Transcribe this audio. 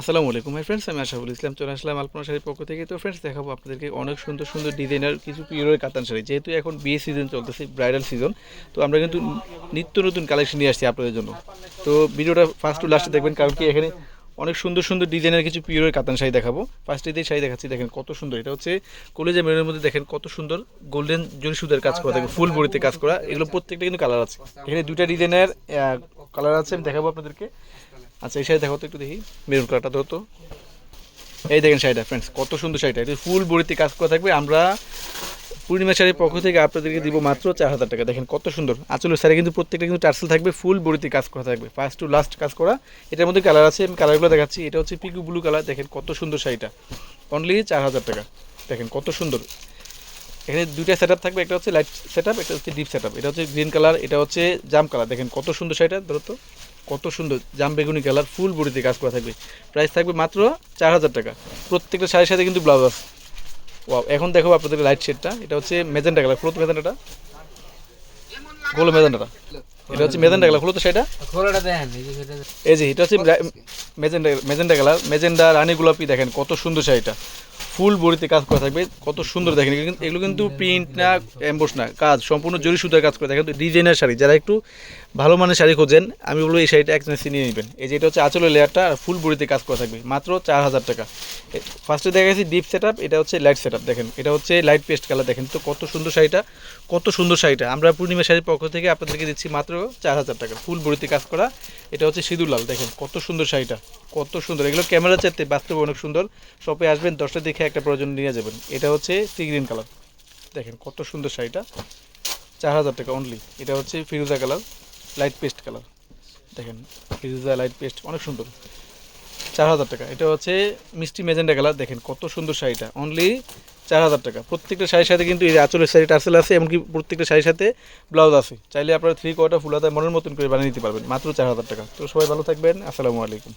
আসসালামু আলাইকুম my friends আমি আশাফুল ইসলাম চলে আসলাম আলপনা শাড়ির পক্ষ থেকে। তো ফ্রেন্ডস দেখাবো আপনাদেরকে অনেক সুন্দর সুন্দর ডিজাইনার কিছু পিওরের কাতান শাড়ি। যেহেতু এখন বিয়ে সিজন চলতেছে ব্রাইডাল সিজন তো আমরা কিন্তু নিত্য নতুন কালেকশন নিয়ে আসছি আপনাদের জন্য। তো ভিডিওটা ফার্স্ট টু লাস্টে দেখবেন, কারণ কি এখানে অনেক সুন্দর সুন্দর ডিজাইনের কিছু পিওরের কাতান শাড়ি দেখাবো। ফার্স্টে দিয়ে শাড়ি দেখাচ্ছি, দেখেন কত সুন্দর। এটা হচ্ছে কলেজে মেরের মধ্যে দেখেন কত সুন্দর গোল্ডেন জরি সুদের কাজ করা থাকে ফুল বড়িতে কাজ করা। এগুলো প্রত্যেকটা কিন্তু কালার আছে। এখানে দুইটা ডিজাইনের কালার আছে, আমি দেখাবো আপনাদেরকে। আচ্ছা এই শাড়ি দেখো তো একটু দেখি। মেরুন কালারটা ধরো তো এই দেখেন শাড়িটা ফ্রেন্ডস কত সুন্দর শাড়িটা। এটা ফুল বড়িতে কাজ করা থাকবে। আমরা পূর্ণিমা শাড়ির পক্ষ থেকে আপনাদেরকে দিব মাত্র চার হাজার টাকা। দেখেন কত সুন্দর। আঁচলের শাড়ি কিন্তু প্রত্যেকটা কিন্তু টার্সেল থাকবে ফুল বড়িতে কাজ করা থাকবে। ফার্স্ট টু লাস্ট কাজ করা। এটার মধ্যে কালার আছে, আমি কালারগুলো দেখাচ্ছি। এটা হচ্ছে পিকু ব্লু কালার দেখেন কত সুন্দর শাড়িটা। অনলি চার হাজার টাকা। দেখেন কত সুন্দর। এখানে দুইটা সেট থাকবে। একটা হচ্ছে লাইট সেট একটা হচ্ছে ডিপ সেট এটা হচ্ছে গ্রিন কালার এটা হচ্ছে জাম কালার দেখেন কত সুন্দর শাড়িটা, ধরো তো। কত সুন্দর জাম বেগুনি কালার ফুল বডিতে কাজ করা থাকবে। প্রাইস থাকবে মাত্র চার হাজার টাকা। প্রত্যেকটা শাড়ির সাথে কিন্তু ব্লাউজ আছে। ওয়াও এখন দেখো আপনাদের লাইট শেডটা এটা হচ্ছে মেজেন্টা কালার ফুল মেজেন্টাটা গোলো মেজেন্টাটা এটা হচ্ছে মেজেন্টা কালার ফুল সেটা এই যে সেটা এই যে এটা হচ্ছে মেজেন্টা মেজেন্টা কালার মেজেন্ডা রানী গোলাপি দেখেন কত সুন্দর শাড়িটা। ফুল বড়িতে কাজ করা থাকবে। কত সুন্দর দেখেন, এগুলো কিন্তু- প্রিন্ট না এম্বোস না, কাজ, সম্পূর্ণ জরি সুতার কাজ করে দেখেন ডিজাইনার শাড়ি, যারা একটু ভালো মানের শাড়ি খোঁজেন, আমি বলব এই শাড়িটা একজনে নিয়ে নেবেন। এই যে এটা হচ্ছে আঁচলের লেয়ারটা আর ফুল বড়িতে কাজ করা থাকবে, মাত্র চার হাজার টাকা। ফার্স্টে দেখা গেছে ডিপ সেট এটা হচ্ছে লাইট সেট দেখেন। এটা হচ্ছে লাইট পেস্ট কালার দেখেন। তো কত সুন্দর শাড়িটা, কত সুন্দর শাড়িটা। আমরা পূর্ণিমা শাড়ির পক্ষ থেকে আপনাদেরকে দিচ্ছি মাত্র চার হাজার টাকা ফুল বড়িতে কাজ করা। এটা হচ্ছে সিঁদুর লাল, দেখেন। কত সুন্দর শাড়িটা, কত সুন্দর। এগুলো ক্যামেরা চাইতে বাস্তবে অনেক সুন্দর। শপে আসবেন দশটা দেখে একটা প্রয়োজন নিয়ে যাবেন। এটা হচ্ছে সি গ্রিন কালার দেখেন কত সুন্দর শাড়িটা। চার হাজার টাকা অনলি এটা হচ্ছে ফিরোজা কালার লাইট পেস্ট কালার দেখেন, ফিরোজা লাইট পেস্ট অনেক সুন্দর। চার হাজার টাকা। এটা হচ্ছে মিষ্টি মেজেন্ডা কালার দেখেন কত সুন্দর শাড়িটা। অনলি চার হাজার টাকা। প্রত্যেকটা শাড়ির সাথে কিন্তু এই আঁচলের শাড়ি টার্সেল আছে, এমনকি প্রত্যেকটা শাড়ির সাথে ব্লাউজ আছে। চাইলে আপনারা থ্রি কোয়ার্টার ফুল হাতা মনের মতন করে বানিয়ে নিতে পারবেন। মাত্র চার হাজার টাকা। তো সবাই ভালো থাকবেন। আসসালামু আলাইকুম।